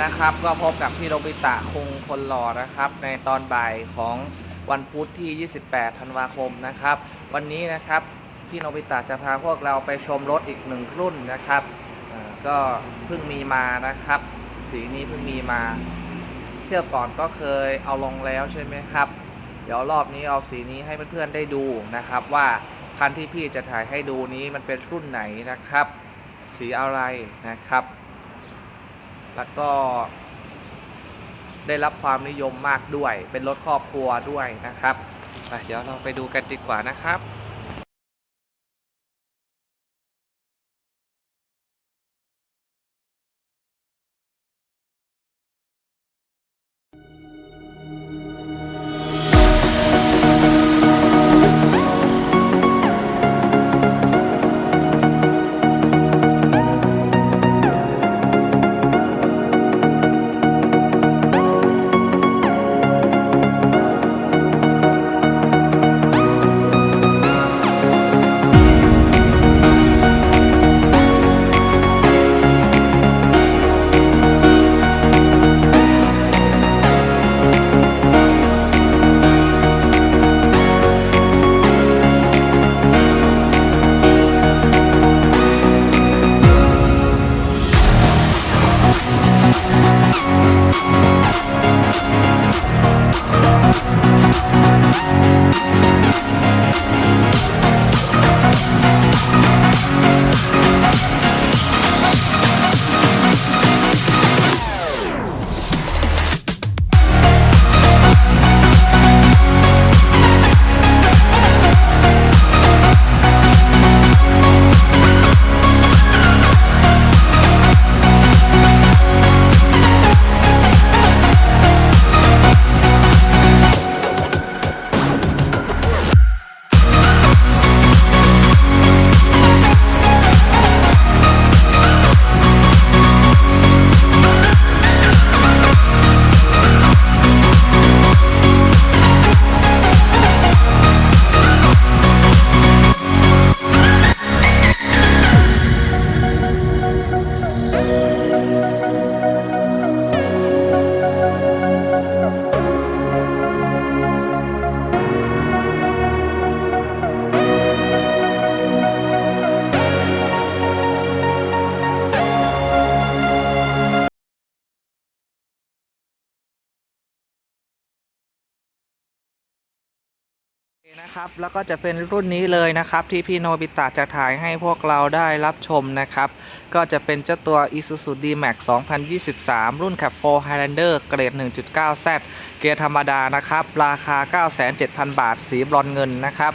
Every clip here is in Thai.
นะครับ ก็พบกับพี่โรบิตะคงคนหล่อนะครับ ในตอนบ่ายของวันพุธที่ 28 ธันวาคมนะครับ วันนี้นะครับพี่โนบิตะจะพาพวกเราไปชมรถอีกหนึ่งรุ่นนะครับก็เพิ่งมีมานะครับ สีนี้เพิ่งมีมา เที่ยวก่อนก็เคยเอาลงแล้วใช่ไหมครับ เดี๋ยวรอบนี้เอาสีนี้ให้เพื่อนๆได้ดูนะครับ ว่าคันที่พี่จะถ่ายให้ดูนี้มันเป็นรุ่นไหนนะครับ สีอะไรนะครับ แล้วก็ ได้รับความนิยมมากด้วย เป็นรถครอบครัวด้วยนะครับเดี๋ยวเราไปดูกันดีกว่านะครับ นะครับแล้วก็จะเป็นรุ่นนี้เลยนะครับที่พี่โนบิตะจะถ่ายให้พวกเราได้รับชมนะครับ ก็จะเป็นเจ้าตัว Isuzu D-Max 2023 รุ่น Cap 4 Highlander เกรด 1.9Z เกียร์ธรรมดานะครับ ราคา 97,000 บาท สีบรอนเงินนะครับ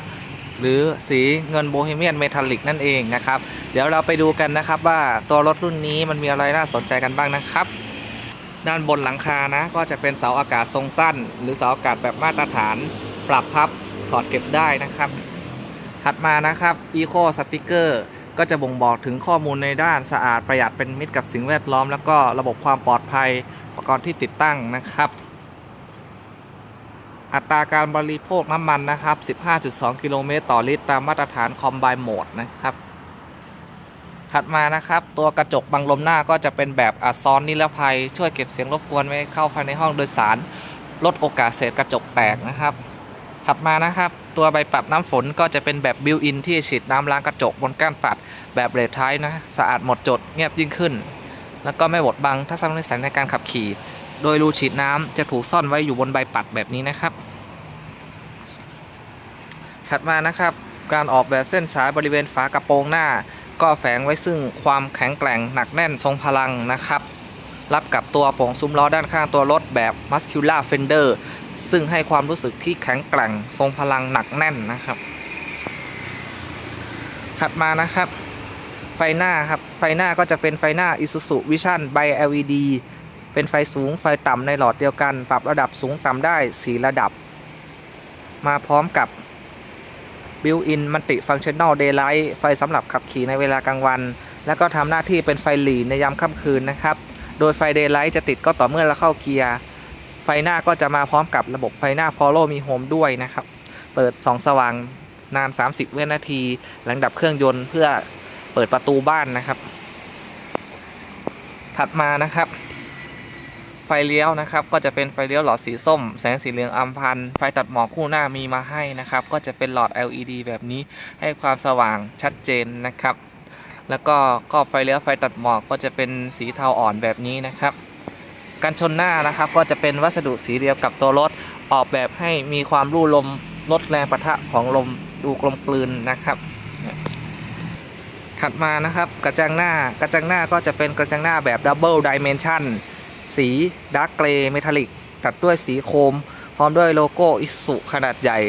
หรือสีเงินโบฮีเมียนเมทัลลิกนั่นเองนะครับ เดี๋ยวเราไปดูกันนะครับว่าตัวรถรุ่นนี้มันมีอะไรน่าสนใจกันบ้างนะครับด้านบนหลังคานะก็จะเป็นเสาอากาศทรงสั้น หรือเสาอากาศแบบมาตรฐานปรับพับ ถอดเก็บได้นะครับ ถัดมานะครับ Eco Sticker ก็จะบ่งบอกถึงข้อมูลในด้านสะอาดประหยัดเป็นมิตรกับสิ่งแวดล้อม แล้วก็ระบบความปลอดภัยอุปกรณ์ที่ติดตั้งนะครับ อัตราการบริโภคน้ำมันนะครับ 15.2 กิโลเมตรต่อลิตร ตามมาตรฐาน Combine Mode นะครับ ถัดมานะครับ ตัวกระจกบังลมหน้าก็จะเป็นแบบอัดซ้อนนิรภัย ช่วยเก็บเสียงรบกวนไม่เข้าภายในห้องโดยสาร ลดโอกาสเศษกระจกแตกนะครับ ถัดมานะครับ ตัวใบปัดน้ำฝนก็จะเป็นแบบบิวอินที่ฉีดน้ำล้างกระจกบนก้านปัดแบบเรทท้ายนะสะอาดหมดจดเงียบยิ่งขึ้น แล้วก็ไม่บดบังทัศนวิสัยในการขับขี่ โดยรูฉีดน้ำจะถูกซ่อนไว้อยู่บนใบปัดแบบนี้นะครับ ถัดมานะครับ การออกแบบเส้นสายบริเวณฝากระโปรงหน้า ก็แฝงไว้ซึ่งความแข็งแกร่งหนักแน่นทรงพลังนะครับรับกับตัวโป่งซุ้มล้อด้านข้างตัวรถแบบ Muscular Fender ซึ่งให้ความรู้สึกที่แข็งแกร่งทรงพลังหนักแน่นนะครับ ถัดมานะครับ ไฟหน้าครับ ไฟหน้าก็จะเป็นไฟหน้า Isuzu Vision by LED เป็นไฟสูงไฟต่ำในหลอดเดียวกัน ปรับระดับสูงต่ำได้ 4 ระดับ มาพร้อมกับ Built-in Multi-Functional Daylight ไฟสำหรับขับขี่ในเวลากลางวัน แล้วก็ทำหน้าที่เป็นไฟหลีในยามค่ำคืนนะครับ โดยไฟ Daylight จะติดก็ต่อเมื่อเราเข้าเกียร์ ไฟหน้าก็จะมาพร้อมกับระบบไฟหน้า Follow Me Home ด้วยนะครับ เปิดสองสว่างนาน 30 วินาทีหลังดับเครื่องยนต์เพื่อเปิดประตูบ้านนะครับ ถัดมานะครับ ไฟเลี้ยวนะครับ ก็จะเป็นไฟเลี้ยวหลอดสีส้ม แสงสีเหลืองอัมพันธ์ไฟตัดหมอกคู่หน้ามีมาให้นะครับ ก็จะเป็นหลอด LED แบบนี้ให้ความสว่างชัดเจนนะครับ แล้วก็ก็ไฟเลี้ยวไฟตัดหมอกก็จะเป็นสีเทาอ่อนแบบนี้นะครับ กันชนหน้านะครับ ก็จะเป็นวัสดุสีเดียวกับตัวรถออกแบบให้มีความรูลมลดแรงปะทะของลมดูกลมกลืนนะครับถัดมานะครับกระจังหน้ากระจังหน้าก็จะเป็นกระจังหน้าแบบดับเบิลดิเมนชันสีดาร์กเกรย์เมทัลลิกตัดด้วยสีโครม พร้อมด้วยโลโก้อิสุขนาดใหญ่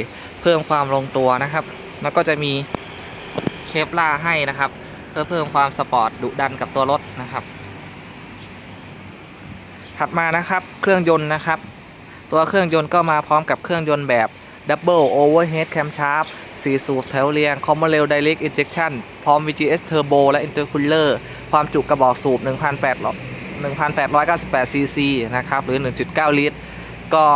เพิ่มความลงตัวนะครับ แล้วก็จะมีเคปล่าให้นะครับ เพื่อเพิ่มความสปอร์ตดุดันกับตัวรถนะครับ ถัดมานะครับเครื่องยนต์นะครับ ตัวเครื่องยนต์ก็มาพร้อมกับเครื่องยนต์แบบ Double Overhead Camshaft 4สูบแถวเรียง Common Rail Direct Injection พร้อม VGS Turbo และ Intercooler ความจุกระบอกสูบ1,800 1,898 cc นะครับ หรือ 1.9 ลิตร ก็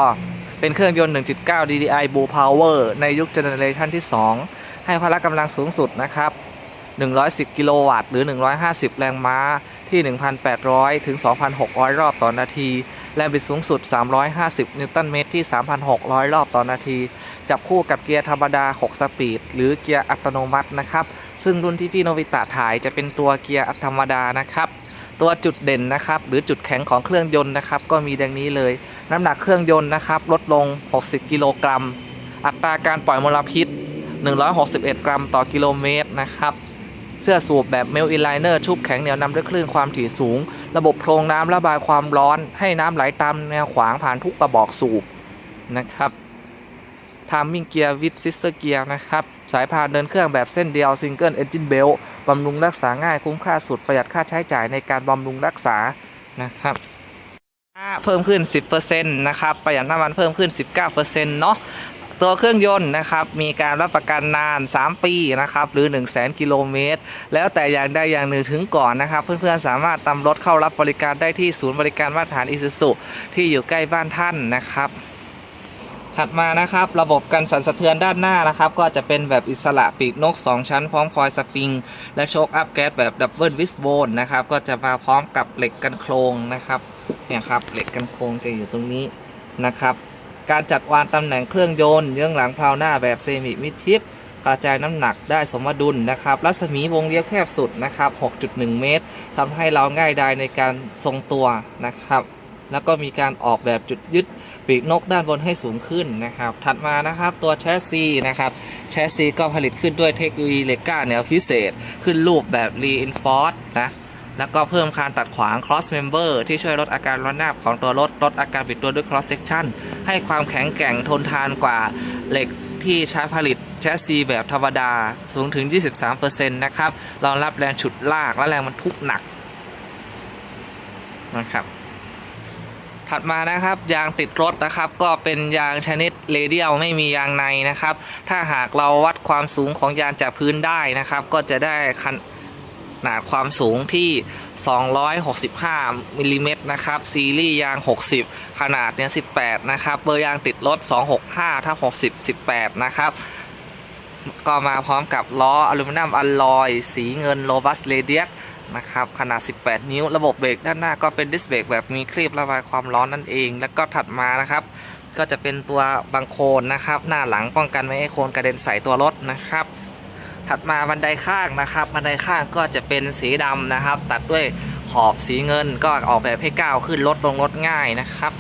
เป็นเครื่องยนต์ 1.9 DDI Blue Power ในยุคเจเนอเรชันที่ 2 ให้พละกำลังสูงสุดนะครับ 110 กิโลวัตต์ หรือ 150 แรงม้า ที่ 1,800 ถึง 2,600 รอบต่อนาที แรงบิดสูงสุด 350 นิวตันเมตรที่ 3,600 รอบต่อนาที จับคู่กับเกียร์ธรรมดา 6 สปีด หรือเกียร์อัตโนมัตินะครับ ซึ่งรุ่นที่พี่โนบิตะถ่ายจะเป็นตัวเกียร์ธรรมดานะครับ ตัวจุดเด่นนะครับ หรือจุดแข็งของเครื่องยนต์นะครับ ก็มีดังนี้เลย น้ำหนักเครื่องยนต์นะครับ ลดลง 60 กิโลกรัม อัตราการปล่อยมลพิษ 161 กรัมต่อกิโลเมตรนะครับ เสื้อสูบแบบเมลอินไลเนอร์ชุบแข็งเหนียวนำด้วยคลื่นความถี่สูง ระบบโพรงน้ำระบายความร้อน ให้น้ำไหลตามแนวขวางผ่านทุกกระบอกสูบนะครับทามมิ่งเกียร์วิดซิสเตอร์เกียร์นะครับ สายพานเดินเครื่องแบบเส้นเดียวซิงเกิลเอนจินเบลบำรุงรักษาง่ายคุ้มค่าสุดประหยัดค่าใช้จ่ายในการบำรุงรักษานะครับเพิ่มขึ้น 10%นะครับ ประหยัดน้ำมันเพิ่มขึ้น 19%เนาะ ตัวเครื่องยนต์นะครับมีการรับประกันนาน 3 ปีนะครับหรือ 1 0 0 0 0 0กิโลเมตร แล้วแต่อย่างใดอย่างหนึ่งถึงก่อนนะครับ เพื่อนๆสามารถนำรถเข้ารับบริการได้ที่ศูนย์บริการมาตรฐานอิสุสุที่อยู่ใกล้บ้านท่านนะครับถัดมานะครับระบบกันสั่นสะเทือนด้านหน้านะครับ ก็จะเป็นแบบอิสระปีกนก 2 ชั้น พร้อมคอยสปริง และโชคอัพแก๊สแบบดับเบิลวิสโบนนะครับ ก็จะมาพร้อมกับเหล็กกันโครงนะครับเนี่ยครับเหล็กกันโครงจะอยู่ตรงนี้นะครับ การจัดวางตำแหน่งเครื่องยนต์เยื้องหลังเพลาหน้าแบบเซมิมิดชิปกระจายน้ำหนักได้สมดุลนะครับ รัศมีวงเลี้ยวแคบสุดนะครับ 6.1 เมตรทำให้เราง่ายดายในการทรงตัวนะครับ แล้วก็มีการออกแบบจุดยึดปีกนกด้านบนให้สูงขึ้นนะครับ ถัดมานะครับตัวแชสซีนะครับ แชสซีก็ผลิตขึ้นด้วยเทคโนโลยีเลก้าแนวพิเศษ ขึ้นรูปแบบ reinforced นะ แล้วก็เพิ่มคานตัดขวาง cross member ที่ช่วยลดอาการร้อนหนาบของตัวรถ ลดอาการบิดตัวด้วย cross section ให้ความแข็งแกร่งทนทานกว่าเหล็กที่ใช้ผลิตแชสซีแบบธรรมดาสูงถึง 23%นะครับ รองรับแรงฉุดลากและแรงบรรทุกหนักนะครับ ถัดมานะครับ ยางติดรถนะครับ ก็เป็นยางชนิดเรเดียลไม่มียางในนะครับ ถ้าหากเราวัดความสูงของยางจากพื้นได้นะครับ ก็จะได้ ขนาดความสูงที่ 265มิลลิเมตรนะครับ ซีรีส์ยาง 60 ขนาดเนี่ย18 นะครับ เบอร์ยางติดรถ 265ถ้า60 18 นะครับ ก็มาพร้อมกับล้ออลูมิเนียมอลลอย สีเงินโรบัสเรเดียสนะครับขนาด 18 นิ้ว ระบบเบรกด้านหน้าก็เป็นดิสเบรกแบบมีคลีประบายความร้อนนั่นเอง แล้วก็ถัดมานะครับ ก็จะเป็นตัวบังโคลนนะครับ หน้าหลังป้องกันไม่ให้โคลนกระเด็นใส่ตัวรถนะครับ ถัดมาบันไดข้างนะครับ บันไดข้างก็จะเป็นสีดำนะครับ ตัดด้วยขอบสีเงินก็ออกแบบให้ก้าวขึ้นรถลงรถง่ายนะครับ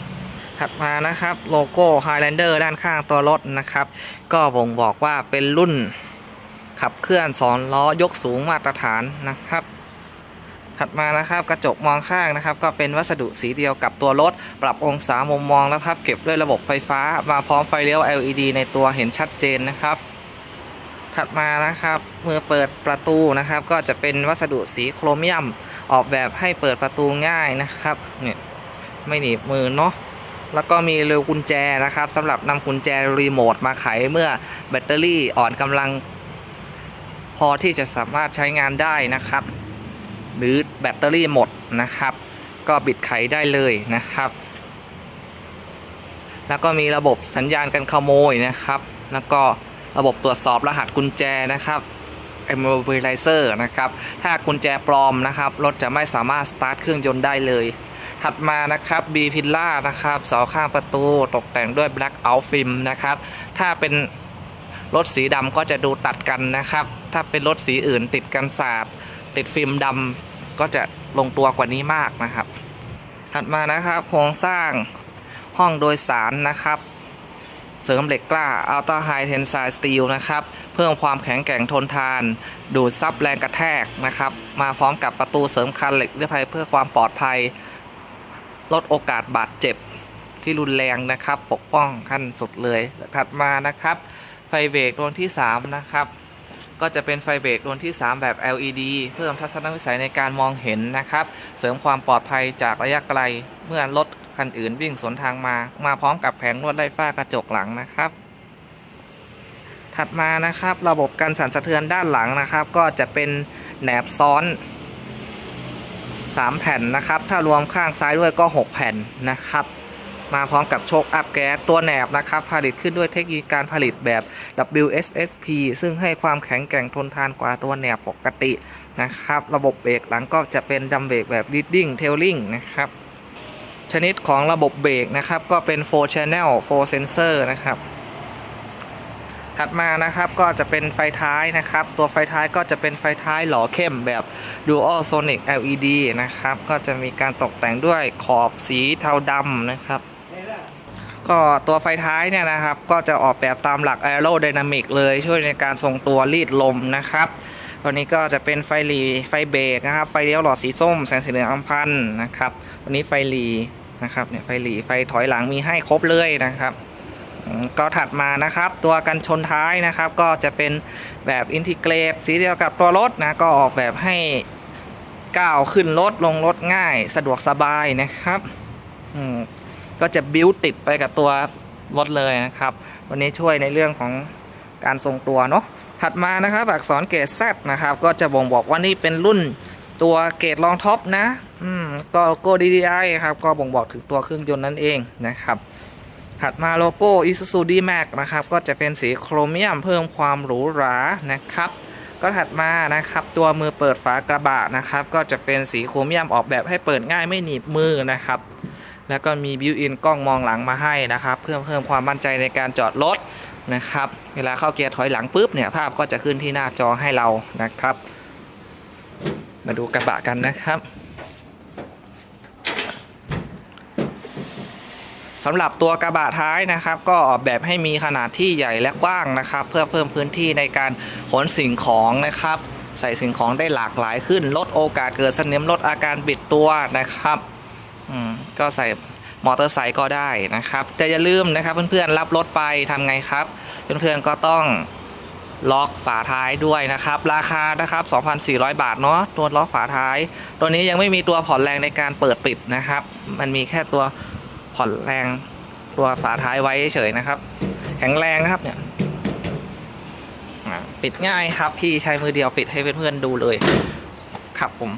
ถัดมานะครับโลโก้ Highlander ด้านข้างตัวรถนะครับ ก็บ่งบอกว่าเป็นรุ่นขับเคลื่อนสอนล้อยกสูงมาตรฐานนะครับถัดมานะครับกระจกมองข้างนะครับ ก็เป็นวัสดุสีเดียวกับตัวรถ ปรับองศามุมมองและพับเก็บด้วยระบบไฟฟ้า มาพร้อมไฟเลี้ยว LED ในตัวเห็นชัดเจนนะครับ ถัดมานะครับมือเปิดประตูนะครับ ก็จะเป็นวัสดุสีโครเมียมออกแบบให้เปิดประตูง่ายนะครับเนี่ยไม่หนีบมือเนาะแล้วก็มีเร็วกุญแจนะครับสำหรับนำกุญแจรีโมทมาไขเมื่อแบตเตอรี่อ่อนกำลัง พอที่จะสามารถใช้งานได้นะครับ หรือแบตเตอรี่หมดนะครับ ก็บิดไขได้เลยนะครับ แล้วก็มีระบบสัญญาณกันขโมยนะครับ แล้วก็ ระบบตรวจสอบรหัสกุญแจนะครับ immobilizer นะครับ ถ้ากุญแจปลอมนะครับ รถจะไม่สามารถสตาร์ทเครื่องยนต์ได้เลย ถัดมานะครับ B พิลล่านะครับเสาข้างประตูตกแต่งด้วย Black Out Film นะครับ ถ้าเป็นรถสีดำก็จะดูตัดกันนะครับ ถ้าเป็นรถสีอื่นติดกันศาสตร์ติดฟิล์มดำก็จะลงตัวกว่านี้มากนะครับ ถัดมานะครับโครงสร้างห้องโดยสารนะครับ เสริมเหล็กกล้า Ultra High Tensile Steel นะครับ เพิ่มความแข็งแกร่งทนทาน ดูดซับแรงกระแทกนะครับ มาพร้อมกับประตูเสริมคันเหล็กนิรภัยเพื่อความปลอดภัย ลดโอกาสบาดเจ็บที่รุนแรงนะครับ ปกป้องขั้นสุดเลย ถัดมานะครับ ไฟเบรกดวงที่ 3 นะครับ ก็จะเป็นไฟเบรกดวงที่ 3 แบบ LED เพิ่มทัศนวิสัยในการมองเห็นนะครับ เสริมความปลอดภัยจากระยะไกลเมื่อรถ คันอื่นวิ่งสวนทางมา มาพร้อมกับแผงลวดไล่ฟ้ากระจกหลังนะครับ ถัดมานะครับระบบการสั่นสะเทือนด้านหลังนะครับ ก็จะเป็นแหนบซ้อน 3 แผ่นนะครับ ถ้ารวมข้างซ้ายด้วยก็ 6 แผ่นนะครับมาพร้อมกับโชคอัพแก๊สตัวแหนบนะครับ ผลิตขึ้นด้วยเทคโนิคการผลิตแบบ WSSP ซึ่งให้ความแข็งแกร่งทนทานกว่าตัวแหนบปกตินะครับ ระบบเบรกหลังก็จะเป็นดัมเบรกแบบ leading tailing นะครับ ชนิดของระบบเบรกนะครับ ก็เป็น 4 channel 4 sensor นะครับ ถัดมานะครับก็จะเป็นไฟท้ายนะครับ ตัวไฟท้ายก็จะเป็นไฟท้ายหล่อเข้มแบบ Dual Sonic LED นะครับ ก็จะมีการตกแต่งด้วยขอบสีเทาดำนะครับก็ตัวไฟท้ายเนี่ยนะครับ ก็จะออกแบบตามหลัก Aerodynamic เลยช่วยในการทรงตัวรีดลมนะครับ ตัวนี้ก็จะเป็นไฟหลีไฟเบรกนะครับ ไฟเลี้ยวหลอดสีส้มแสงสีเหลืองอัมพันธ์นะครับ ตัวนี้ไฟหลี นะครับเนี่ยไฟหลีไฟถอยหลังมีให้ครบเลยนะครับก็ถัดมานะครับ ตัวกันชนท้ายนะครับ ก็จะเป็นแบบอินทิเกรตสีเดียวกับตัวรถนะก็ออกแบบให้ก้าวขึ้นรถลงรถง่ายสะดวกสบายนะครับก็จะบิวติดไปกับตัวรถเลยนะครับ วันนี้ช่วยในเรื่องของการทรงตัวเนาะถัดมานะครับ อักษรเกรด Z นะครับ ก็จะบ่งบอกว่านี่เป็นรุ่นตัวเกรดรองท็อปนะ อืม ก็โก้ DDI ครับก็บ่งบอกถึงตัวเครื่องยนต์นั่นเองนะครับ ถัดมาโลโก้ Isuzu D-Max นะครับก็จะเป็นสีโครเมียมเพิ่มความหรูหรานะครับ ก็ถัดมานะครับตัวมือเปิดฝากระบะนะครับก็จะเป็นสีโครเมียมออกแบบให้เปิดง่ายไม่หนีบมือนะครับแล้วก็มีบิวอินกล้องมองหลังมาให้นะครับ เพื่อเพิ่มความมั่นใจในการจอดรถนะครับ เวลาเข้าเกียร์ถอยหลังปุ๊บเนี่ยภาพก็จะขึ้นที่หน้าจอให้เรานะครับ มาดูกระบะกันนะครับ สำหรับตัวกระบะท้ายนะครับ ก็ออกแบบให้มีขนาดที่ใหญ่และกว้างนะครับ เพื่อเพิ่มพื้นที่ในการขนสิ่งของนะครับ ใส่สิ่งของได้หลากหลายขึ้น ลดโอกาสเกิดสนิมลดอาการบิดตัวนะครับก็ใส่มอเตอร์ไซค์ก็ได้นะครับแต่อย่าลืมนะครับเพื่อนๆรับรถไปทำไงครับ เพื่อนๆก็ต้องล็อกฝาท้ายด้วยนะครับ ราคานะครับ 2,400 บาทเนาะตัวล็อกฝาท้าย ตัวนี้ยังไม่มีตัวผ่อนแรงในการเปิดปิดนะครับ มันมีแค่ตัว ผ่อนแรงตัวฝาท้ายไว้เฉยนะครับ แข็งแรงนะครับเนี่ยปิดง่ายครับ พี่ใช้มือเดียวปิดให้เพื่อนๆดูเลย ครับผม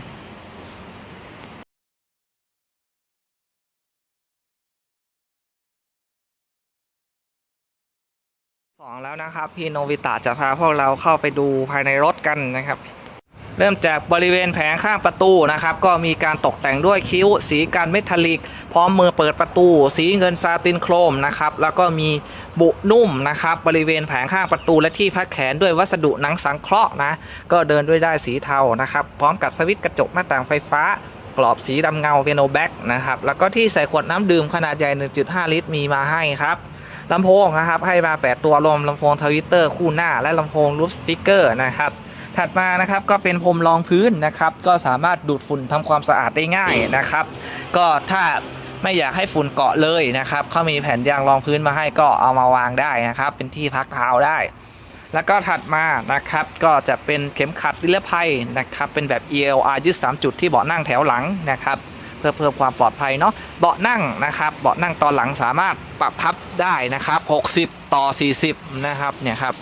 สองแล้วนะครับ พี่โนวิตะจะพาพวกเราเข้าไปดูภายในรถกันนะครับ เริ่มจากบริเวณแผงข้างประตูนะครับ ก็มีการตกแต่งด้วยคิ้ว สีการเมทัลลิก พร้อมมือเปิดประตู สีเงินซาตินโครมนะครับ แล้วก็มีบุนุ่มนะครับ บริเวณแผงข้างประตูและที่พักแขนด้วยวัสดุหนังสังเคราะห์นะ ก็เดินด้วยได้สีเทานะครับ พร้อมกับสวิตช์กระจกหน้าต่างไฟฟ้ากรอบสีดำเงาเวโนแบ็กนะครับ แล้วก็ที่ใส่ขวดน้ำดื่มขนาดใหญ่ 1.5 ลิตรมีมาให้ครับลำโพงนะครับให้มา 8 ตัวรวมลำโพงทวิตเตอร์คู่หน้าและลำโพงรูฟสติกเกอร์นะครับ ถัดมานะครับก็เป็นพรมรองพื้นนะครับ ก็สามารถดูดฝุ่นทำความสะอาดได้ง่ายนะครับ ก็ถ้าไม่อยากให้ฝุ่นเกาะเลยนะครับเขามีแผ่นยางรองพื้นมาให้ก็เอามาวางได้นะครับ เป็นที่พักเท้าได้ แล้วก็ถัดมานะครับก็จะเป็นเข็มขัดนิรภัยนะครับ เป็นแบบ ELR ยืด3จุดที่เบาะนั่งแถวหลังนะครับเพื่อเพิ่มความปลอดภัยเนาะเบาะนั่งนะครับ เบาะนั่งตอนหลังสามารถปรับพับได้นะครับ 60 ต่อ 40 นะครับเนี่ยครับ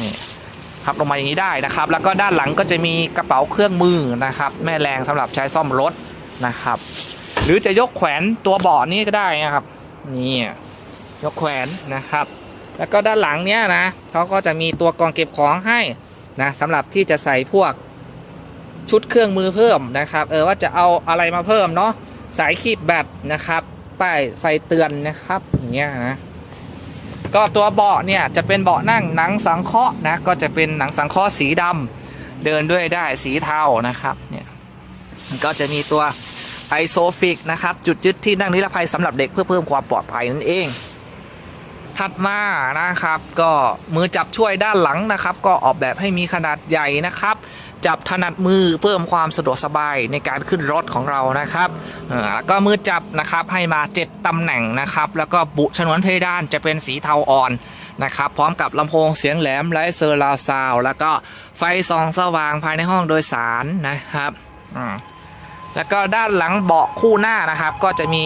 นี่ พับลงมาอย่างนี้ได้นะครับ แล้วก็ด้านหลังก็จะมีกระเป๋าเครื่องมือนะครับ แม่แรงสำหรับใช้ซ่อมรถนะครับ หรือจะยกแขวนตัวเบาะนี่ก็ได้นะครับนี่ยกแขวนนะครับ แล้วก็ด้านหลังเนี้ยนะเขาก็จะมีตัวกรองเก็บของให้นะสำหรับที่จะใส่พวกชุดเครื่องมือเพิ่มนะครับเออว่าจะเอาอะไรมาเพิ่มเนาะสายขีดแบตนะครับป้ายไฟเตือนนะครับอย่างเงี้ยนะ ก็ตัวเบาะเนี่ยจะเป็นเบาะนั่งหนังสังเคราะห์นะก็จะเป็นหนังสังเคราะห์สีดำเดินด้วยได้สีเทานะครับเนี่ยก็จะมีตัวไอโซฟิกนะครับจุดยึดที่นั่งนิรภัยสำหรับเด็กเพื่อเพิ่มความปลอดภัยนั่นเอง ถัดมานะครับ ก็มือจับช่วยด้านหลังนะครับ ก็ออกแบบให้มีขนาดใหญ่นะครับ จับถนัดมือเพิ่มความสะดวกสบายในการขึ้นรถของเรานะครับแล้วก็มือจับนะครับให้มา 7ตำแหน่งนะครับ แล้วก็บุชนวนเพดานจะเป็นสีเทาอ่อนนะครับ พร้อมกับลำโพงเสียงแหลมไลเซอร์ราซาวแล้วก็ไฟส่องสว่างภายในห้องโดยสารนะครับแล้วก็ด้านหลังเบาะคู่หน้านะครับ ก็จะมี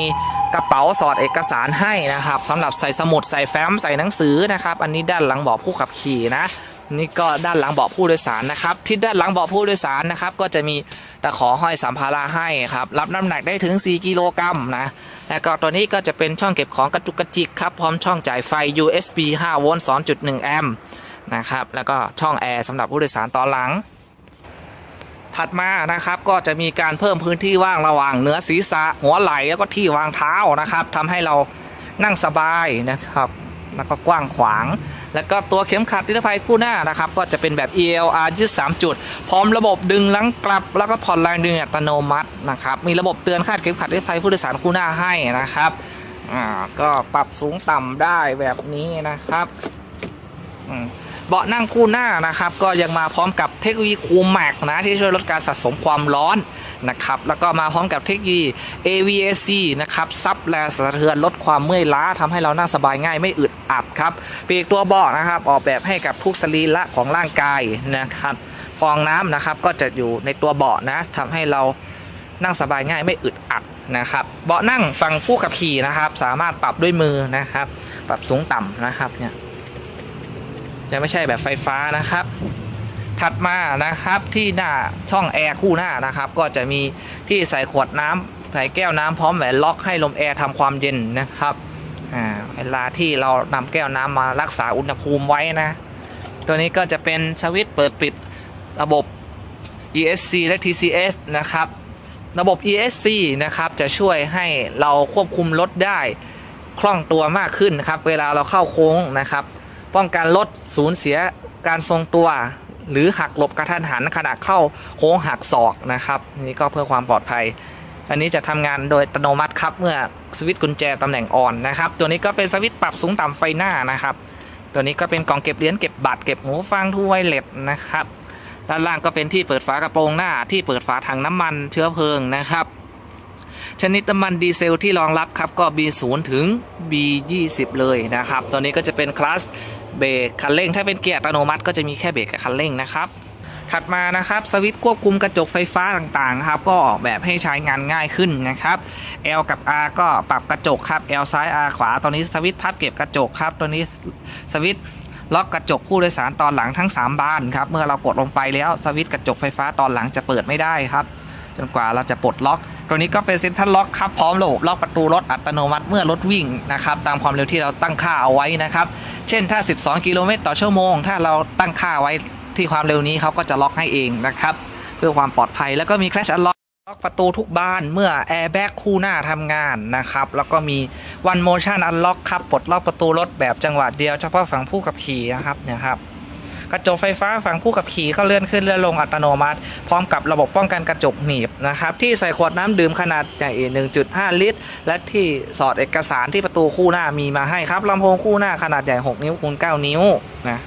กระเป๋าสอดเอกสารให้นะครับสำหรับใส่สมุดใส่แฟ้มใส่หนังสือนะครับ อันนี้ด้านหลังเบาะผู้ขับขี่นะ นี่ก็ด้านหลังเบาะผู้โดยสารนะครับที่ด้านหลังเบาะผู้โดยสารนะครับ ก็จะมีตะขอห้อยสัมภาระให้ครับรับน้ำหนักได้ถึง 4 กิโลกรัมนะแล้วก็ตัวนี้ก็จะเป็นช่องเก็บของกระจุกกระจิกครับพร้อมช่องจ่ายไฟ USB 5 โวลต์ 2.1 แอมป์นะครับแล้วก็ช่องแอร์สำหรับผู้โดยสารตอนหลัง ถัดมานะครับก็จะมีการเพิ่มพื้นที่ว่างระหว่างเนื้อศีรษะหัวไหล่แล้วก็ที่วางเท้านะครับทำให้เรานั่งสบายนะครับ แล้วก็กว้างขวาง แล้วก็ตัวเข็มขัดนิรภัยคู่หน้านะครับก็จะเป็นแบบ ELR ยึด3จุด พร้อมระบบดึงลังกลับ แล้วก็ผ่อนแรงดึงอัตโนมัตินะครับมีระบบเตือนคาดเข็มขัดนิรภัยผู้โดยสารคู่หน้าให้นะครับก็ปรับสูงต่ำได้แบบนี้นะครับ เบาะนั่งคู่หน้านะครับ ก็ยังมาพร้อมกับเทคโนโลยีคูลแม็กนะที่ช่วยลดการสะสมความร้อนนะครับแล้วก็มาพร้อมกับเทคโนโลยี AVAC นะครับซับแรงสะเทือนลดความเมื่อยล้าทำให้เรานั่งสบายง่ายไม่อึดอัดครับปีกตัวเบาะนะครับ ออกแบบให้กับทุกสรีระของร่างกายนะครับ ฟองน้ำนะครับก็จะอยู่ในตัวเบาะนะทำให้เรานั่งสบายง่ายไม่อึดอัดนะครับ เบาะนั่งฝั่งผู้ขับขี่นะครับ สามารถปรับด้วยมือนะครับ ปรับสูงต่ำนะครับเนี่ย จะไม่ใช่แบบไฟฟ้านะครับ ถัดมานะครับที่หน้าช่องแอร์คู่หน้านะครับ ก็จะมีที่ใส่ขวดน้ำใส่แก้วน้ำพร้อมแหวนล็อกให้ลมแอร์ทำความเย็นนะครับเวลาที่เรานำแก้วน้ำมารักษาอุณหภูมิไว้นะ ตัวนี้ก็จะเป็นสวิตช์เปิดปิดระบบ ESC และ TCS นะครับ ระบบ ESC นะครับจะช่วยให้เราควบคุมรถได้คล่องตัวมากขึ้นนะครับ เวลาเราเข้าโค้งนะครับ ป้องกันลดสูญเสียการทรงตัว หรือหักหลบกระทันหันขณะเข้าโค้งหักศอกนะครับ นี่ก็เพื่อความปลอดภัย อันนี้จะทำงานโดยอัตโนมัติครับเมื่อสวิตช์กุญแจตำแหน่งออนนะครับ ตัวนี้ก็เป็นสวิตช์ปรับสูงต่ำไฟหน้านะครับ ตัวนี้ก็เป็นกล่องเก็บเหรียญเก็บบัตรเก็บหูฟังทูไวเลสนะครับ ด้านล่างก็เป็นที่เปิดฝากระโปรงหน้าที่เปิดฝาถังน้ำมันเชื้อเพลิงนะครับชนิดน้ำมันดีเซลที่รองรับครับก็ B0 ถึง B20 เลยนะครับ ตัวนี้ก็จะเป็นคลาส เบรกคันเร่งถ้าเป็นเกียร์อัตโนมัติก็จะมีแค่เบรกกับคันเร่งนะครับถัดมานะครับสวิตช์ควบคุมกระจกไฟฟ้าต่างๆครับก็ออกแบบให้ใช้งานง่ายขึ้นนะครับ L กับ R ก็ปรับกระจกครับ L ซ้าย R ขวาตัวนี้สวิตช์พับเก็บกระจกครับตัวนี้สวิตช์ล็อกกระจกผู้โดยสารตอนหลังทั้ง 3 บานครับเมื่อเรากดลงไปแล้วสวิตช์กระจกไฟฟ้าตอนหลังจะเปิดไม่ได้ครับ จนกว่าเราจะปลดล็อก ตัวนี้ก็เป็นเซ็นทรัลล็อกครับพร้อมระบบล็อกประตูรถอัตโนมัติเมื่อรถวิ่งนะครับตามความเร็วที่เราตั้งค่าเอาไว้นะครับ เช่นถ้า 12 กิโลเมตรต่อชั่วโมง ถ้าเราตั้งค่าไว้ที่ความเร็วนี้เขาก็จะล็อกให้เองนะครับ เพื่อความปลอดภัยแล้วก็มีคลาชอัลล็อกประตูทุกบานเมื่อแอร์แบ็กคู่หน้าทำงานนะครับ แล้วก็มีวันโมชั่นอัลล็อกครับปลดล็อกประตูรถแบบจังหวะเดียวเฉพาะฝั่งผู้ขับขี่นะครับเนี่ยครับ ระจกไฟฟ้าฝั่งผู้ขับขี่ก็เลื่อนขึ้นเลื่อนลงอัตโนมัติ พร้อมกับระบบป้องกันกระจกหนีบนะครับที่ใส่ขวดน้ำดื่มขนาดใหญ่ 1.5 ลิตร และที่สอดเอกสารที่ประตูคู่หน้ามีมาให้ครับลำโพงคู่หน้าขนาดใหญ่ 6 นิ้วคูณ9นิ้วนะ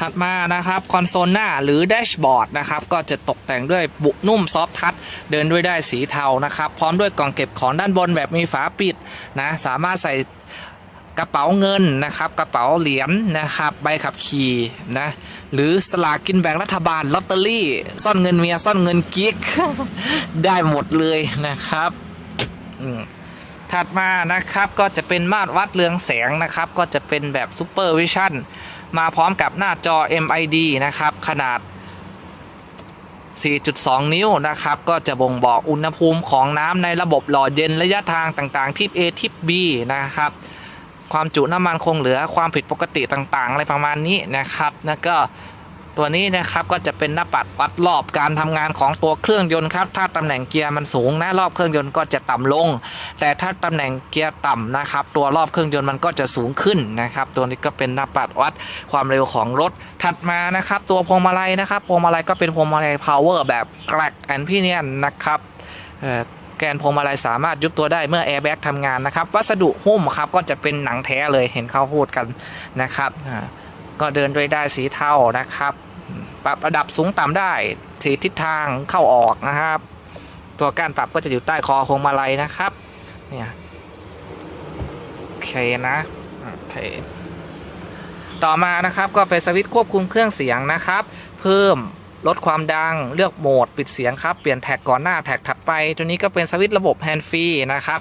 ถัดมานะครับคอนโซลหน้าหรือแดชบอร์ดนะครับก็จะตกแต่งด้วยบุนุ่มซอฟทัชเดินด้วยได้สีเทานะครับ พร้อมด้วยกล่องเก็บของด้านบนแบบมีฝาปิดนะสามารถใส่ กระเป๋าเงินนะครับ กระเป๋าเหรียญนะครับ ใบขับขี่นะหรือสลากกินแบ่งรัฐบาลลอตเตอรี่ซ่อนเงินเมียซ่อนเงินกิ๊กได้หมดเลยนะครับอืมถัดมานะครับก็จะเป็นมาตรวัดเรืองแสงนะครับ ก็จะเป็นแบบซูเปอร์วิชั่นมาพร้อมกับหน้าจอ MID นะครับ ขนาด 4.2 นิ้วนะครับ ก็จะบ่งบอกอุณหภูมิของน้ำในระบบหล่อเย็นระยะทางต่างๆ ทิป A ทิป B นะครับ ความจุน้ำมันคงเหลือความผิดปกติต่างๆ อะไรประมาณนี้นะครับแล้วก็ตัวนี้นะครับก็จะเป็นหน้าปัดวัดรอบการทำงานของตัวเครื่องยนต์ครับ ถ้าตำแหน่งเกียร์มันสูงนะรอบเครื่องยนต์ก็จะต่ำลง แต่ถ้าตำแหน่งเกียร์ต่ำนะครับ ตัวรอบเครื่องยนต์มันก็จะสูงขึ้นนะครับ ตัวนี้ก็เป็นหน้าปัดวัดความเร็วของรถ ถัดมานะครับ ตัวพวงมาลัยนะครับพวงมาลัยก็เป็นพวงมาลัย power แบบแกรกแอนพีเนียนนะครับเอ่อ แกนพวงมาลัยสามารถยุบตัวได้เมื่อแอร์แบ็กทำงานนะครับวัสดุหุ้มครับก็จะเป็นหนังแท้เลยเห็นเขาพูดกันนะครับก็เดินด้วยได้สีเทานะครับ ปรับระดับสูงต่ำได้สีทิศทางเข้าออกนะครับ ตัวการปรับก็จะอยู่ใต้คอพวงมาลัยนะครับเนี่ยโอเคนะโอเคต่อมานะครับก็เป็นสวิตช์ควบคุมเครื่องเสียงนะครับ เพิ่ม ลดความดังเลือกโหมดปิดเสียงครับเปลี่ยนแท็กก่อนหน้าแท็กถัดไป ตัวนี้ก็เป็นสวิตช์ระบบแฮนด์ฟรีนะครับ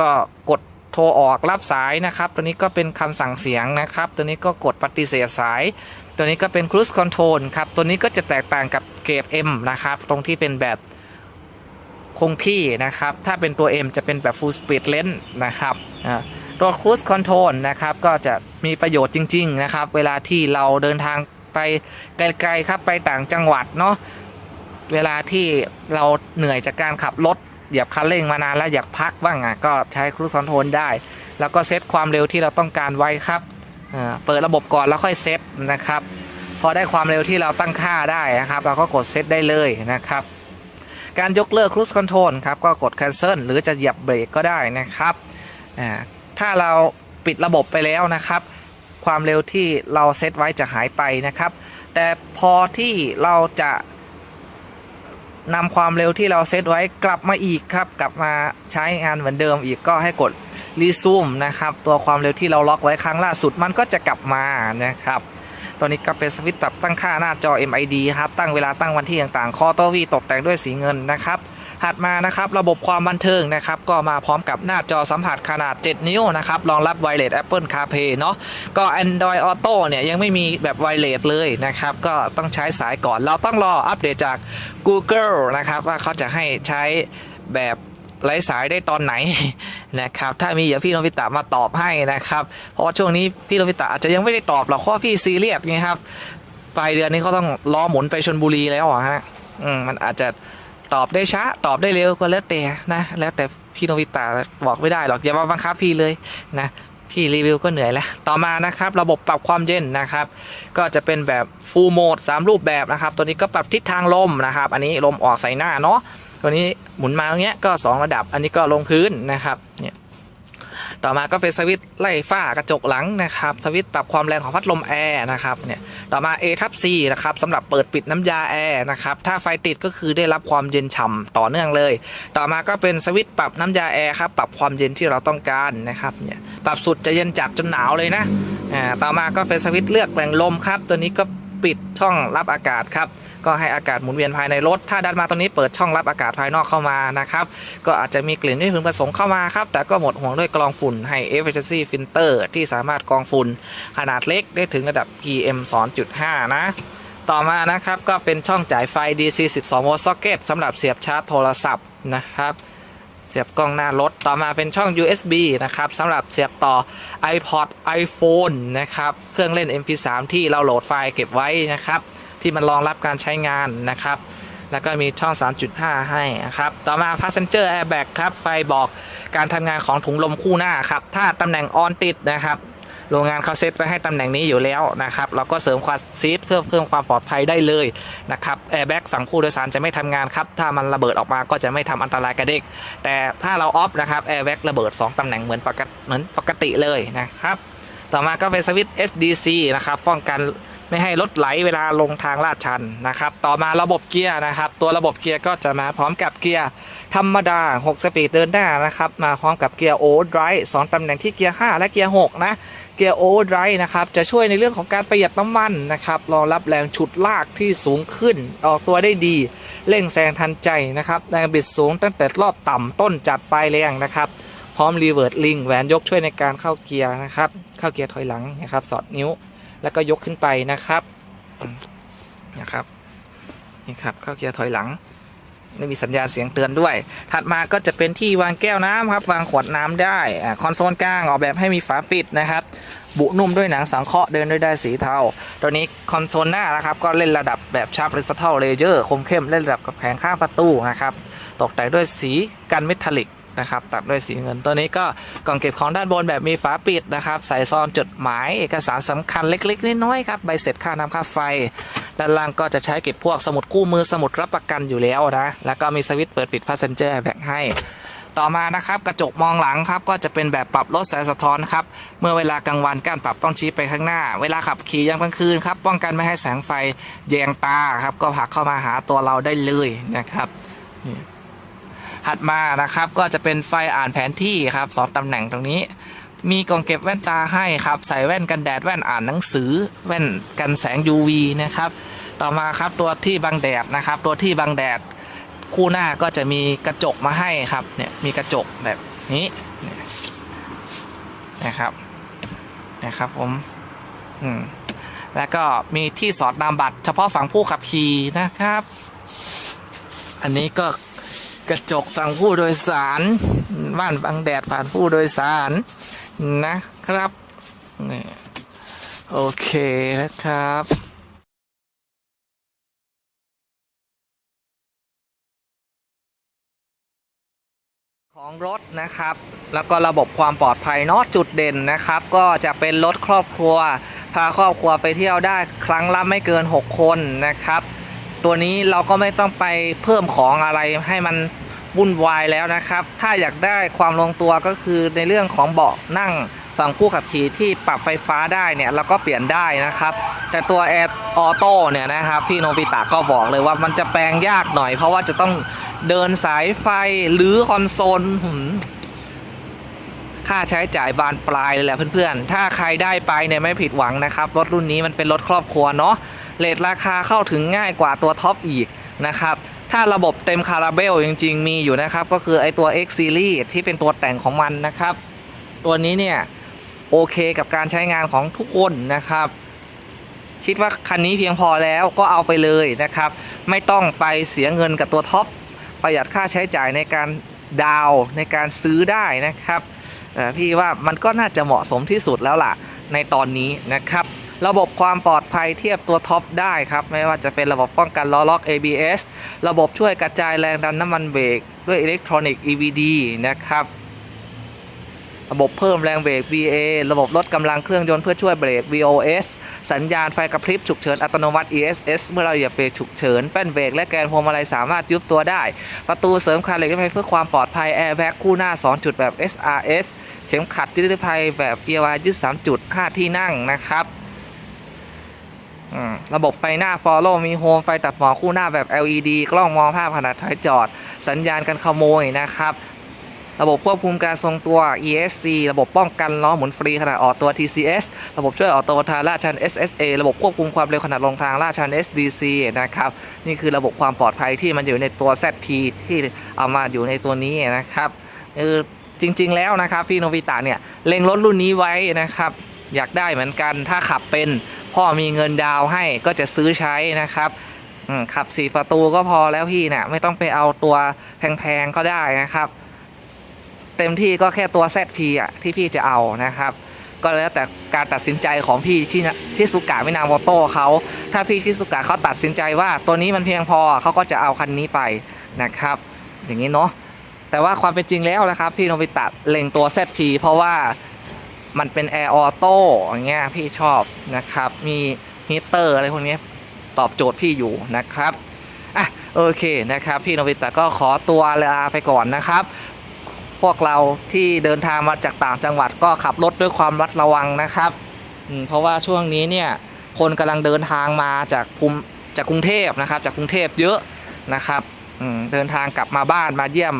ก็กดโทรออกรับสายนะครับ ตัวนี้ก็เป็นคำสั่งเสียงนะครับ ตัวนี้ก็กดปฏิเสธสาย ตัวนี้ก็เป็น cruise control ครับ ตัวนี้ก็จะแตกต่างกับเกรด M นะครับ ตรงที่เป็นแบบคงที่นะครับ ถ้าเป็นตัว M จะเป็นแบบ full speed l e n s นะครับตัว cruise control นะครับ ก็จะมีประโยชน์จริง ๆ นะครับ เวลาที่เราเดินทาง ไปไกลๆครับไปต่างจังหวัดเนาะเวลาที่เราเหนื่อยจากการขับรถเหยียบคันเร่งมานานแล้วอยากพักบ้างอะก็ใช้ cruise control ได้ แล้วก็เซตความเร็วที่เราต้องการไว้ครับเปิดระบบก่อนแล้วค่อยเซตนะครับ พอได้ความเร็วที่เราตั้งค่าได้นะครับ เราก็กดเซตได้เลยนะครับ การยกเลิก cruise control ครับก็กด cancel หรือจะเหยียบเบรกก็ได้นะครับถ้าเราปิดระบบไปแล้วนะครับ ความเร็วที่เราเซตไว้จะหายไปนะครับ แต่พอที่เราจะนำความเร็วที่เราเซตไว้กลับมาอีกครับ กลับมาใช้งานเหมือนเดิมอีกก็ให้กดรีซูมนะครับ ตัวความเร็วที่เราล็อกไว้ครั้งล่าสุดมันก็จะกลับมานะครับตัวนี้ก็เป็นสวิตช์ปรับตั้งค่าหน้าจอ MID ครับ ตั้งเวลาตั้งวันที่ต่างๆ คอโตวีตกแต่งด้วยสีเงินนะครับ ถัดมานะครับระบบความบันเทิงนะครับก็มาพร้อมกับหน้าจอสัมผัสขนาด 7 นิ้วนะครับรองรับไวเลส Apple CarPlay เนาะก็ Android Auto เนี่ยยังไม่มีแบบไวเลสเลยนะครับก็ต้องใช้สายก่อนเราต้องรออัปเดตจาก Google นะครับว่าเขาจะให้ใช้แบบไร้สายได้ตอนไหนนะครับ ถ้ามีเดี๋ยวพี่โนบิตะมาตอบให้นะครับ เพราะว่าช่วงนี้พี่โนบิตะอาจจะยังไม่ได้ตอบหรอกเพราะพี่ซีเรียสไงครับ ปลายเดือนนี้เขาต้องล้อหมุนไปชนบุรีแล้วอะฮะอืมมันอาจจะ ตอบได้ช้าตอบได้เร็วก็แล้วแต่นะแล้วแต่พี่โนบิตะบอกไม่ได้หรอกอย่ามาบังคับพี่เลยนะพี่รีวิวก็เหนื่อยแล้ว ต่อมานะครับระบบปรับความเย็นนะครับ ก็จะเป็นแบบฟูลโหมด3รูปแบบนะครับ ตัวนี้ก็ปรับทิศทางลมนะครับ อันนี้ลมออกใส่หน้าเนาะตัวนี้หมุนมาตรงเนี้ยก็ 2 ระดับ อันนี้ก็ลงพื้นนะครับเนี่ย ต่อมาก็เป็นสวิตช์ไล่ฝ้ากระจกหลังนะครับ สวิตช์ปรับความแรงของพัดลมแอร์นะครับเนี่ยต่อมา A ทับ C นะครับสำหรับเปิดปิดน้ำยาแอร์นะครับถ้าไฟติดก็คือได้รับความเย็นฉ่ำต่อเนื่องเลย ต่อมาก็เป็นสวิตช์ปรับน้ำยาแอร์ครับปรับความเย็นที่เราต้องการนะครับเนี่ยปรับสุดจะเย็นจัดจนหนาวเลยนะอ่าต่อมาก็เป็นสวิตช์เลือกแหล่งลมครับ ตัวนี้ก็ ปิดช่องรับอากาศครับก็ให้อากาศหมุนเวียนภายในรถ ถ้าดันมาตรงนี้เปิดช่องรับอากาศภายนอกเข้ามานะครับ ก็อาจจะมีกลิ่นไม่พึงประสงค์เข้ามาครับ แต่ก็หมดห่วงด้วยกรองฝุ่นให้ efficiency filter ที่สามารถกรองฝุ่นขนาดเล็กได้ถึงระดับ PM 2.5 นะต่อมานะครับก็เป็นช่องจ่ายไฟ DC 12 volt socket สำหรับเสียบชาร์จโทรศัพท์นะครับ เสียบกล้องหน้ารถ ต่อมาเป็นช่อง USB นะครับสำหรับเสียบต่อ iPod iPhone นะครับ เครื่องเล่น MP3 ที่เราโหลดไฟล์เก็บไว้นะครับ ที่มันรองรับการใช้งานนะครับ แล้วก็มีช่อง 3.5 ให้นะครับ ต่อมา Passenger Airbag ครับ ไฟบอกการทำงานของถุงลมคู่หน้าครับ ถ้าตำแหน่งออนติดนะครับ โรงงานเขาเซตไว้ให้ตำแหน่งนี้อยู่แล้วนะครับเราก็เสริมความซีดเพื่อเพิ่มความปลอดภัยได้เลยนะครับแอร์แบ็กฝั่งผู้โดยสารจะไม่ทำงานครับถ้ามันระเบิดออกมาก็จะไม่ทำอันตรายกับเด็ก แต่ถ้าเราออฟนะครับแอร์แบ็กระเบิด 2ตำแหน่งเหมือนปกติเหมือนปกติเลยนะครับต่อมาก็เป็นสวิตช์ SDC นะครับป้องกันไม่ให้รถไหลเวลาลงทางลาดชันนะครับ ต่อมาระบบเกียร์นะครับ ตัวระบบเกียร์ก็จะมาพร้อมกับเกียร์ธรรมดา 6 สปีดเดินหน้านะครับ มาพร้อมกับเกียร์โอเวอร์ไดรฟ์สองตำแหน่งที่เกียร์ 5 และเกียร์ 6 นะ เกียร์โอเวอร์ไดรฟ์นะครับ จะช่วยในเรื่องของการประหยัดน้ำมันนะครับรองรับแรงฉุดลากที่สูงขึ้น ออกตัวได้ดี เร่งแซงทันใจนะครับแรงบิดสูงตั้งแต่รอบต่ำต้นจัดปลายแรงนะครับพร้อมรีเวิร์ดลิงแหวนยกช่วยในการเข้าเกียร์นะครับเข้าเกียร์ถอยหลังนะครับสอดนิ้ว แล้วก็ยกขึ้นไปนะครับนะครับนี่ครับเข้าเกียร์ถอยหลัง ไม่มีสัญญาณเสียงเตือนด้วย ถัดมาก็จะเป็นที่วางแก้วน้ำครับ วางขวดน้ำได้คอนโซลกลางออกแบบให้มีฝาปิดนะครับ บุนุ่มด้วยหนังสังเคราะห์เดินด้วยได้สีเทา ตัวนี้คอนโซลหน้านะครับ ก็เล่นระดับแบบชาร์ปริสเทลเลเยอร์คมเข้มเล่นระดับกับแผงข้างประตูนะครับ ตกแต่งด้วยสีกันเมทัลลิก นะครับตัดด้วยสีเงินตัวนี้ก็กล่องเก็บของด้านบนแบบมีฝาปิดนะครับใส่ซองจดหมายเอกสารสำคัญเล็กๆน้อยๆครับใบเสร็จค่าน้ำค่าไฟ ด้านล่างก็จะใช้เก็บพวกสมุดคู่มือสมุดรับประกันอยู่แล้วนะแล้วก็มีสวิตช์เปิดปิด passenger airbag ให้ต่อมานะครับกระจกมองหลังครับก็จะเป็นแบบปรับลดแสงสะท้อนครับเมื่อเวลากลางวันการปรับต้องชี้ไปข้างหน้า เวลาขับขี่ยามกลางคืนครับป้องกันไม่ให้แสงไฟแยงตาครับก็ผักเข้ามาหาตัวเราได้เลยนะครับนี่ ถัดมานะครับก็จะเป็นไฟอ่านแผนที่ครับสองตำแหน่งตรงนี้ มีกล่องเก็บแว่นตาให้ครับ ใส่แว่นกันแดดแว่นอ่านหนังสือ แว่นกันแสง UV นะครับ ต่อมาครับตัวที่บังแดดนะครับ ตัวที่บังแดดคู่หน้าก็จะมีกระจกมาให้ครับเนี่ยมีกระจกแบบนี้เนี่ยนะครับนะครับผมอืมแล้วก็มีที่สอดนามบัตรเฉพาะฝั่งผู้ขับขี่นะครับ อันนี้ก็ กระจกฝั่งผู้โดยสารบ้านบังแดดผ่านผู้โดยสารนะครับนี่โอเคนะครับของรถนะครับ แล้วก็ระบบความปลอดภัยนาะจุดเด่นนะครับ ก็จะเป็นรถครอบครัว พาครอบครัวไปเที่ยวได้ครั้งละไม่เกิน 6 คนนะครับ ตัวนี้เราก็ไม่ต้องไปเพิ่มของอะไรให้มันวุ่นวายแล้วนะครับ ถ้าอยากได้ความลงตัวก็คือในเรื่องของเบาะนั่งฝั่งผู้ขับขี่ที่ปรับไฟฟ้าได้เนี่ยเราก็เปลี่ยนได้นะครับ แต่ตัวแอร์ออโต้เนี่ยนะครับพี่โนบิตะก็บอกเลยว่ามันจะแปลงยากหน่อย เพราะว่าจะต้องเดินสายไฟหรือคอนโซลค่าใช้จ่ายบานปลายเลยแหละเพื่อนๆ ถ้าใครได้ไปเนี่ยไม่ผิดหวังนะครับ รถรุ่นนี้มันเป็นรถครอบครัวเนาะ เลทราคาเข้าถึงง่ายกว่าตัวท็อปอีกนะครับถ้าระบบเต็มคาราเบลจริง ๆ มีอยู่นะครับ ก็คือไอตัว X Series ที่เป็นตัวแต่งของมันนะครับ ตัวนี้เนี่ยโอเคกับการใช้งานของทุกคนนะครับ คิดว่าคันนี้เพียงพอแล้วก็เอาไปเลยนะครับ ไม่ต้องไปเสียเงินกับตัวท็อปประหยัดค่าใช้จ่ายในการดาวในการซื้อได้นะครับพี่ว่ามันก็น่าจะเหมาะสมที่สุดแล้วล่ะในตอนนี้นะครับ ระบบความปลอดภัยเทียบตัวท็อปได้ครับ ไม่ว่าจะเป็นระบบป้องกันล้อล็อก ABS ระบบช่วยกระจายแรงดันน้ำมันเบรกด้วยอิเล็กทรอนิกส์ EVD นะครับระบบเพิ่มแรงเบรก VA ระบบลดกำลังเครื่องยนต์เพื่อช่วยเบรก VOS สัญญาณไฟกระพริบฉุกเฉินอัตโนมัติ ESS เมื่อเราเหยียบเบรกฉุกเฉินแป้นเบรกและแกนพวงมาลัยสามารถยุบตัวได้ ประตูเสริมคานเหล็กเพื่อความปลอดภัยแอร์แบ็กคู่หน้า 2 จุดแบบ SRS เข็มขัดนิรภัยแบบเกียร์วายยืด3จุด5ที่นั่งนะครับ ระบบไฟหน้า Follow มีโฮมไฟตัดหมอกคู่หน้าแบบ LED กล้องมองภาพขณะถอยจอด สัญญาณการขโมยนะครับ ระบบควบคุมการทรงตัว ESC ระบบป้องกันล้อหมุนฟรีขณะออกตัว TCS ระบบช่วยออกตัวทางลาดชัน SSA ระบบควบคุมความเร็วขณะลงทางลาดชัน SDC นะครับ นี่คือระบบความปลอดภัยที่มันอยู่ในตัว ZP ที่เอามาอยู่ในตัวนี้นะครับออจริง ๆ แล้วนะครับพี่โนบิตะเนี่ยเล็งรถรุ่นนี้ไว้นะครับ อยากได้เหมือนกันถ้าขับเป็น พ่อมีเงินดาวให้ก็จะซื้อใช้นะครับขับสี่ประตูก็พอแล้วพี่เนี่ยไม่ต้องไปเอาตัวแพงๆก็ได้นะครับ เต็มที่ก็แค่ตัว ZP อะที่พี่จะเอานะครับ ก็แล้วแต่การตัดสินใจของพี่ที่ที่สุกะมินามอโต้เขาถ้าพี่ที่สุกะเขาตัดสินใจว่าตัวนี้มันเพียงพอเขาก็จะเอาคันนี้ไปนะครับ อย่างนี้เนาะแต่ว่าความเป็นจริงแล้วนะครับ พี่โนบิตะเล็งตัว ZP เพราะว่า มันเป็นแอร์ออโต้อย่างเงี้ยพี่ชอบนะครับ มีฮีเตอร์อะไรพวกนี้ตอบโจทย์พี่อยู่นะครับอะโอเคนะครับ พี่นบิตะก็ขอตัวลาไปก่อนนะครับ พวกเราที่เดินทางมาจากต่างจังหวัดก็ขับรถด้วยความระมัดระวังนะครับอืมเพราะว่าช่วงนี้เนี่ยคนกำลังเดินทางมาจากภูมิจากกรุงเทพนะครับ จากกรุงเทพเยอะนะครับอืมเดินทางกลับมาบ้านมาเยี่ยม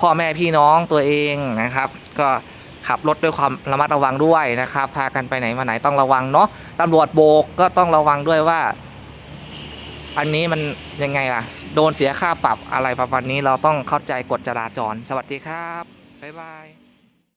พ่อแม่พี่น้องตัวเองนะครับ ก็ ขับรถด้วยความระมัดระวังด้วยนะครับ พากันไปไหนมาไหนต้องระวังเนาะตำรวจโบกก็ต้องระวังด้วยว่า อันนี้มันยังไงล่ะ โดนเสียค่าปรับอะไรประมาณนี้เราต้องเข้าใจกฎจราจร สวัสดีครับบ๊ายบาย